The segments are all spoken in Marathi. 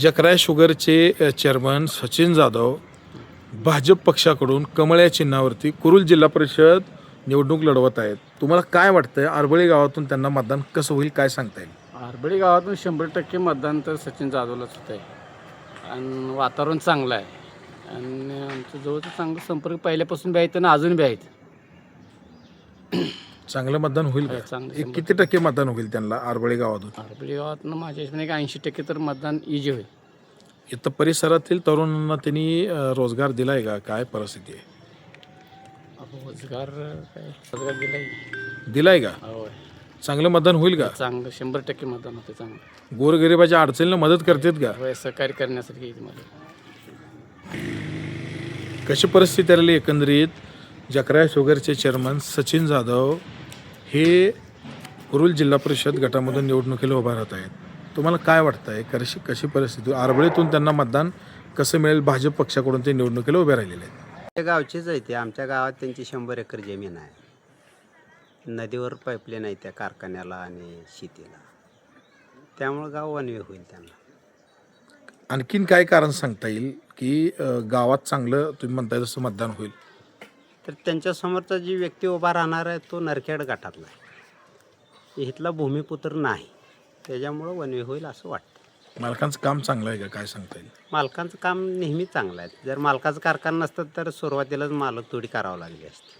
जकराय शुगरचे चेअरमन सचिन जाधव भाजप पक्षाकडून कमळ या चिन्हावरती कुरुल जिल्हा परिषद निवडणूक लढवत आहेत. तुम्हाला काय वाटतंय? आरबळी गावातून त्यांना मतदान कसं होईल काय सांगता येईल? आरबळी गावातून शंभर टक्के मतदान तर सचिन जाधवलाच होत आहे आणि वातावरण चांगलं आहे. आणि आमचं जवळचं चांगलं संपर्क पहिल्यापासून बी आहेत आणि अजून बी आहेत. चांगलं मतदान होईल हो, का? चांगलं. एक किती टक्के. मतदान होईल त्यांना आरबळी गावातून? आरबडी गावातनं माझ्या हिशोबाने एक ऐंशी टक्के तर मतदान इजी होईल. इथं परिसरातील तरुणांना त्यांनी अ, रोजगार दिलाय का? काय परिस्थिती आहे? रोजगार काय? रोजगार दिला दिलाय का? होय. चांगलं मतदान होईल का? चांगलं शंभर टक्के मतदान होते चांगलं. गोरगरिबाच्या अडचणीला मदत करतात का? होय सहकार्य करण्यासाठी येईल मला. कशी परिस्थिती राहिली एकंदरीत? जकराय शुगरचे चेअरमन सचिन जाधव हे कुरुल जिल्हा परिषद गटामधून निवडणुकीला उभा राहत आहेत. तुम्हाला काय वाटतं आहे कशी कशी परिस्थिती? आरबळीतून त्यांना मतदान कसं मिळेल? भाजप पक्षाकडून ते निवडणुकीला उभे राहिलेले आहेत. त्या गावचीच आहे ते. आमच्या गावात त्यांची शंभर एकर जमीन आहे. नदीवर पाईपलाईन आहे त्या कारखान्याला आणि शेतीला. त्यामुळं गाव वनवे होईल त्यांना. आणखीन काय कारण सांगता येईल की अ, गावात चांगलं तुम्ही म्हणताय तसं मतदान होईल. तर त्यांच्यासमोरचा जी व्यक्ती उभा राहणार आहे तो नरखेड गटातला आहे. इथला भूमिपुत्र नाही. त्याच्यामुळं वनवे होईल असं वाटतं. मालकांचं काम चांगलं आहे का? काय सांगता येईल? मालकांचं काम नेहमी चांगलं आहे. जर मालकाचं कारखाना नसतं तर सुरुवातीलाच मालक थोडी करावं लागली असते.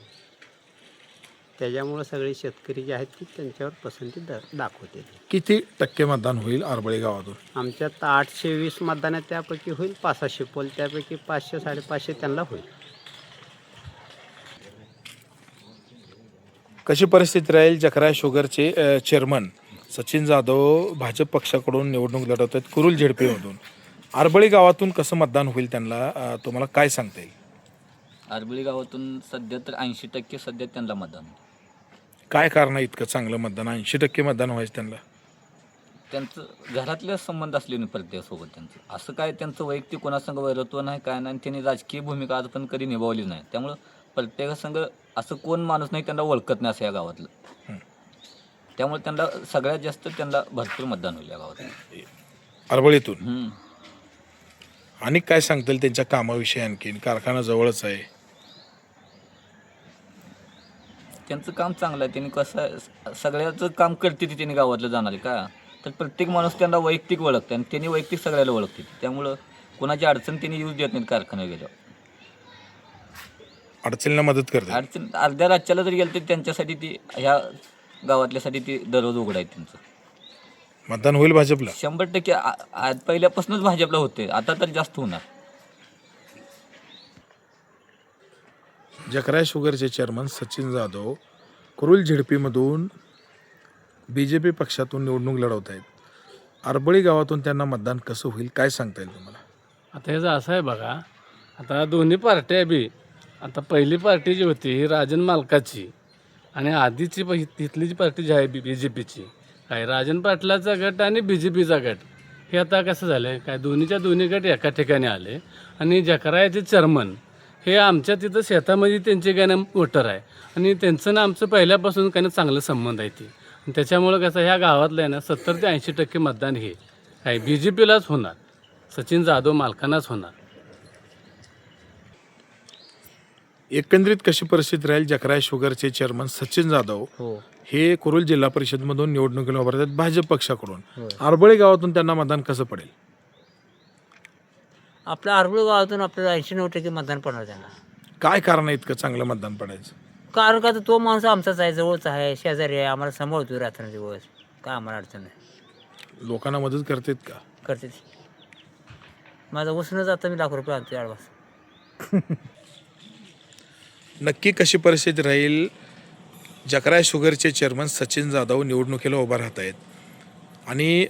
त्याच्यामुळं सगळे शेतकरी जे आहेत की त्यांच्यावर पसंती द दाखवते किती टक्के मतदान होईल आरबळी गावातून? आमच्यात आठशे वीस मतदान आहे त्यापैकी होईल पाचशे. पोल त्यापैकी पाचशे साडेपाचशे त्यांना होईल. कशी परिस्थिती राहील? जकराय शुगरचे चेअरमन सचिन जाधव भाजप पक्षाकडून निवडणूक लढवत आहेत कुरुल झेडपीमधून. आरबळी गावातून कसं मतदान होईल त्यांना तुम्हाला काय सांगता येईल? आरबळी गावातून सध्या तर ऐंशी टक्के सध्या त्यांना मतदान काय कारण आहे इतकं चांगलं मतदान? ऐंशी टक्के मतदान व्हायचं त्यांना? त्यांचं घरातले संबंध असले नाही प्रत्येकासोबत त्यांचं. असं काय त्यांचं वैयक्तिक कोणासंग वैरत्व नाही काय नाही त्यांनी राजकीय भूमिका आज पण कधी निभावली नाही. त्यामुळं प्रत्येकासंग असं कोण माणूस नाही त्यांना ओळखत नाही असं या गावातलं. त्यामुळे त्यांना सगळ्यात जास्त त्यांना भरपूर मतदान होईल या गावात. आरबळीतून हम्म. आणि काय सांगता येईल त्यांच्या कामाविषयी आणखीन कारखाना जवळच आहे. त्यांचं काम चांगलं आहे. त्यांनी कसं आहे, सगळ्याचं काम करते ते त्यांनी गावातलं जाणारे का? तर प्रत्येक माणूस त्यांना वैयक्तिक ओळखते आणि त्यांनी वैयक्तिक सगळ्याला ओळखते. त्यामुळं कोणाची अडचण त्यांनी यूज देत नाहीत कारखान्यात गेल्यावर. अडचणीला मदत करते. अडचण अर्ध्या राज्याला जरी गेलं तरी त्यांच्यासाठी ती ह्या गावातल्यासाठी ती दररोज उघड आहे त्यांचं. मतदान होईल भाजपला. शंभर टक्के आ- आ- पहिल्यापासूनच भाजपला होते आता तर जास्त होणार. जकराय शुगरचे चेअरमन सचिन जाधव कुरुल झेडपीमधून बी जे पी पक्षातून निवडणूक लढवत आहेत आरबळी गावातून त्यांना मतदान कसं होईल काय सांगता येईल तुम्हाला? आता ह्याचं असं आहे बघा आता दोन्ही पार्ट्या बी आता पहिली पार्टी जी होती ही राजन मालकाची. आणि आधीची प- तिथली जी पार्टी जी आहे बी बी जे पीची काय राजन पाटलाचा गट आणि बी जे पीचा गट हे आता कसं झालं आहे काय दोन्हीच्या दोन्ही गट एका ठिकाणी आले. आणि जकरायाचे चर्मन हे आमच्या तिथं शेतामध्ये त्यांचे काय ना वोटर आहे. आणि त्यांचं ना आमचं पहिल्यापासून काय ना चांगलं संबंध आहे ते. त्याच्यामुळं कसं ह्या गावातलं आहे ना सत्तर ते ऐंशी टक्के मतदान हे. काय बी जे पीलाच होणार सचिन जाधव मालकांनाच होणार. एकंदरीत कशी परिस्थिती राहील? जकराय शुगरचे चेअरमन सचिन जाधव हो. हे कुरुल जिल्हा परिषदमधून निवडणुकीला उभं राहतात भाजप पक्षाकडून. आरबळी गावातून त्यांना मतदान कसं पडेल? आपल्या आरबळ गावातून आपल्याला ऐंशी नऊ टक्के मतदान पडणार त्यांना. काय कारण आहे इतकं चांगलं मतदान पडायचं? कारण का तर तो माणूस आमचाच आहे जवळच आहे शेजारी आहे आम्हाला सांभाळतो रात्रंदिवस काय आम्हाला अडचण नाही. लोकांना मदत करतात का? करते ती माझं उसूनच आता मी लाख रुपये आणतो ॲडव्हान्स नक्की कशी परिस्थिती राहील? जकराय शुगरचे चेअरमन सचिन जाधव निवडणुकीला उभा राहत आहेत आणि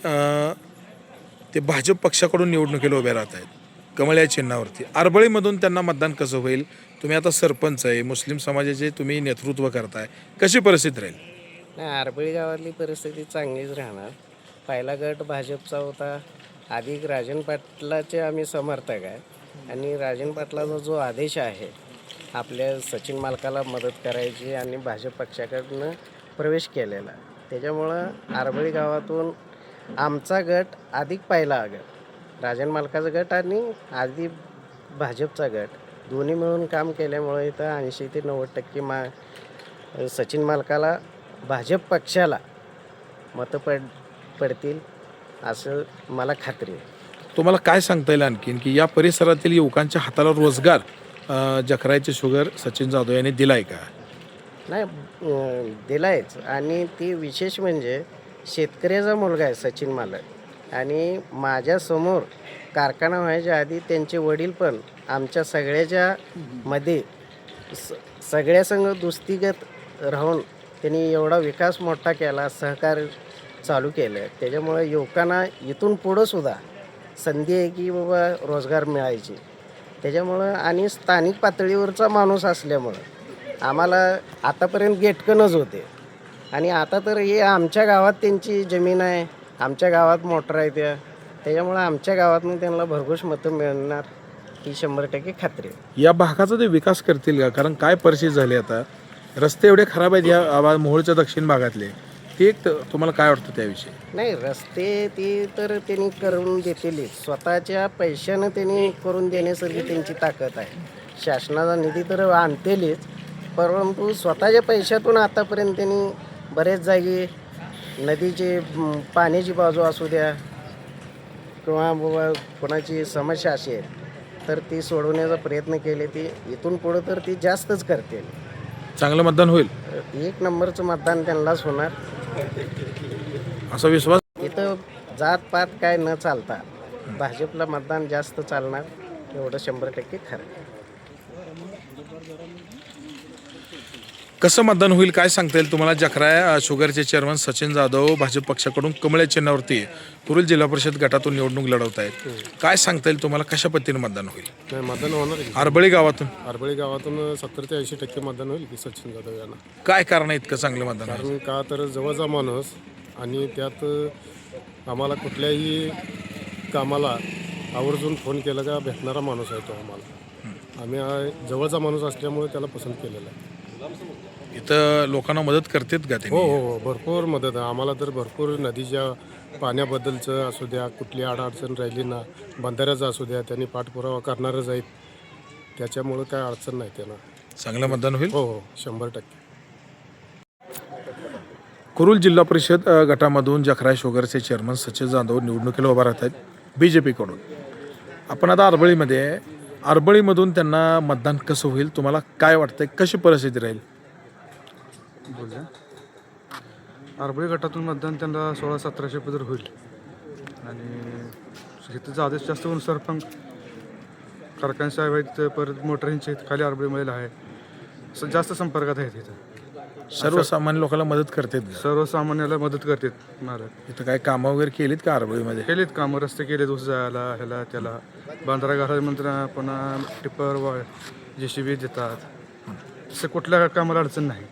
ते भाजप पक्षाकडून निवडणुकीला उभे राहत आहेत कमळ या चिन्हावरती. आरबळीमधून त्यांना मतदान कसं होईल? तुम्ही आता सरपंच आहे मुस्लिम समाजाचे तुम्ही नेतृत्व करताय. कशी परिस्थिती राहील? नाही आरबळी गावातली परिस्थिती चांगलीच राहणार. पहिला गट भाजपचा होता. अधिक राजन पाटलाचे आम्ही समर्थक आहे. आणि राजन पाटलाचा जो आदेश आहे आपल्या सचिन मालकाला मदत करायची आणि भाजप पक्षाकडनं प्रवेश केलेला. त्याच्यामुळं आरबळी गावातून आमचा गट अधिक पहिला गट राजन मालकाचा गट आणि आधी भाजपचा गट. दोन्ही मिळून काम केल्यामुळे इथं ऐंशी ते नव्वद टक्के मा सचिन मालकाला भाजप पक्षाला मतं पड पडतील असं मला खात्री आहे. तुम्हाला काय सांगता येईल आणखीन? की या परिसरातील युवकांच्या हाताला रोजगार जखरायचे शुगर सचिन जाधव यांनी दिलाय का? नाही अं, दिलायच. आणि ती विशेष म्हणजे शेतकऱ्याचा मुलगा आहे सचिन मालक. आणि माझ्यासमोर कारखाना व्हायच्या आधी त्यांचे वडील पण आमच्या सगळ्याच्या मध्ये स सगळ्यासंग दुस्तीगत राहून त्यांनी एवढा विकास मोठा केला सहकार चालू केलं. त्याच्यामुळे युवकांना इथून पुढंसुद्धा संधी आहे की बाबा रोजगार मिळायची. त्याच्यामुळं आणि स्थानिक पातळीवरचा माणूस असल्यामुळं आम्हाला आतापर्यंत गेटकनच होते. आणि आता तर हे आमच्या गावात त्यांची जमीन आहे आमच्या गावात मोटर आहे त्या. त्याच्यामुळं आमच्या गावातून त्यांना भरघोस मतं मिळणार ही शंभर टक्के खात्री आहे. या भागाचा ते विकास करतील का? कारण काय परिस्थिती झाली आता? रस्ते एवढे खराब आहेत या आवा- मोहोळच्या दक्षिण भागातले. त- तुम्हाला काय वाटतं त्याविषयी? नाही रस्ते ती तर त्यांनी करून देतीलच स्वतःच्या पैशानं त्यांनी करून देण्यासारखी त्यांची ताकद आहे. शासनाचा निधी तर आणतेलच. परंतु स्वतःच्या पैशातून आतापर्यंत त्यांनी बरेच जागी नदीची पाण्याची बाजू असू द्या किंवा बाबा कोणाची समस्या असेल तर ती सोडवण्याचा प्रयत्न केले ती. इथून पुढं तर ती जास्तच करतील. चांगलं मतदान होईल. एक नंबरचं मतदान त्यांनाच होणार. असा विश्वास? इथं जात पात काय न चालता भाजपला मतदान जास्त चालणार एवढं शंभर टक्के खरं कसं मतदान होईल काय सांगता येईल तुम्हाला? जखराय शुगरचे चेअरमन सचिन जाधव भाजप पक्षाकडून कमळ चिन्हावरती कुरुल जिल्हा परिषद गटातून निवडणूक लढवत आहेत. काय सांगता येईल तुम्हाला? कशा पद्धतीने मतदान होईल? नाही मतदान होणार की? आरबळी गावातून? आरबळी गावातून सत्तर ते ऐंशी टक्के मतदान होईल की सचिन जाधव यांना. काय कारण आहे इतकं चांगलं मतदान आहे? कारण का तर जवळचा माणूस आणि त्यात आम्हाला कुठल्याही कामाला आवर्जून फोन केला का भेटणारा माणूस आहे तो आम्हाला. आम्ही आ- जवळचा माणूस असल्यामुळे त्याला पसंत केलेला आहे. इथं लोकांना मदत करतात का हो ते हो हो. भरपूर मदत आहे. आम्हाला तर भरपूर नदीच्या पाण्याबद्दलचं असू द्या कुठली अडचण राहिली ना बंधाऱ्याचं असू द्या त्यांनी पाठपुरावा करणारच आहेत. त्याच्यामुळं काय अडचण नाही त्यांना. चांगलं मतदान होईल? हो हो. शंभर टक्के. कुरुल जिल्हा परिषद अ, गटामधून जखराय शुगरचे चेअरमन सचिन जाधव निवडणुकीला उभा राहत आहेत बी जे पीकडून आपण आता आरबळीमध्ये आहे. आरबळीमधून त्यांना मतदान कसं होईल? तुम्हाला काय वाटतंय? कशी परिस्थिती राहील? बोलूया. आरबळी गटातून मतदान त्यांना सोळा सतराशे पदर होईल. आणि शेतीचा आदेश जास्त करून सरपंच कारखाने साहेब आहेत परत मोटरींचे आहेत खाली आरबळीमध्ये आहे. स- जास्त संपर्कात आहेत इथं. सर्वसामान्य लोकांना मदत करतात का? सर्वसामान्याला मदत करतात महाराज. इथं काय कामं वगैरे केलीत का आरबळीमध्ये? केलेत कामं रस्ते केलेत ऊस जायला ह्याला त्याला. बांधारा घालायला म्हणतात पुन्हा टिपर वा जे सी बी देतात. तसं कुठल्या कामाला अडचण नाही.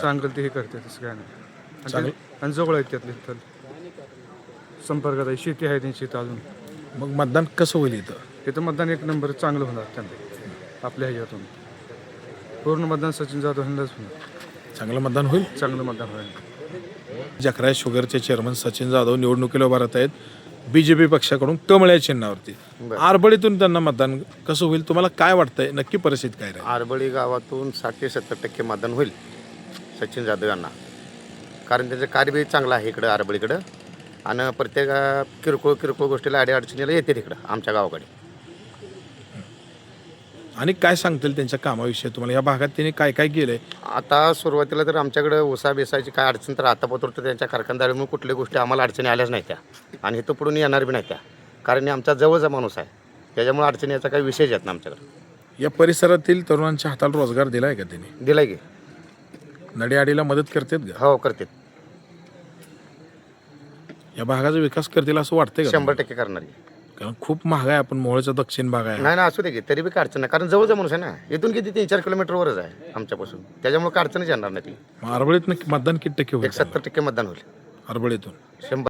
सांगेल ते हे करते तसं काय नाही. आणि ते- आणि जवळ आहेत त्यातले तर संपर्कात आहे शेती आहे त्यांची इथं अजून. मग मतदान कसं होईल इथं? इथं मतदान एक नंबर चांगलं होणार त्यांना आपल्या ह्याच्यातून. पूर्ण मतदान सचिन जाधव यांनाच होणार. चांगलं मतदान होईल? चांगलं मतदान होईल. जखराय शुगरचे चेअरमन सचिन जाधव निवडणुकीला उभा राहत आहेत बी जे पी पक्षाकडून कमळ या चिन्हावरती आरबळीतून त्यांना मतदान कसं होईल? तुम्हाला काय वाटतंय? नक्की परिस्थिती काय राहील? आरबळी गावातून साठ ते सत्तर टक्के मतदान होईल सचिन जाधव यांना. कारण त्याचं कार्यबी चांगलं आहे इकडं आरबळीकडं. आणि प्रत्येक किरकोळ किरकोळ गोष्टीला अडीअडचणीला येते तिकडं आमच्या गावाकडे. आणि काय सांगतील त्यांच्या कामाविषयी? तुम्हाला या भागात त्यांनी काय काय केलंय? आता सुरुवातीला तर आमच्याकडं उसा बेसायची काय अडचण तर आता तर त्यांच्या कारखानदारीमुळे कुठल्या गोष्टी आम्हाला अडचणी आल्याच नाही त्या. आणि इथं पुढून येणार बी नाही त्या. कारण हे आमचा जवळचा माणूस आहे. त्याच्यामुळे अडचणी याचा काही विषयच येत ना आमच्याकडं. या परिसरातील तरुणांच्या हाताला रोजगार दिलाय का त्यांनी? दिलाय की. नडीआडीला मदत करतात का? हो करते या भागाचा विकास करतील असं वाटतंय का शंभर टक्के करणार आहे. कारण खूप महाग आहे आपण मोहोळचा दक्षिण भाग आहे. नाही ना असू दे की तरी बी काय अडचण नाही. कारण जवळचा माणूस आहे ना इथून किती तीन चार किलोमीटरवरच आहे आमच्यापासून. त्याच्यामुळे काय अडचणच येणार नाही ती. मग मतदान किती टक्के होईल? एक सत्तर टक्के मतदान होईल. आरबळीतून. शंभर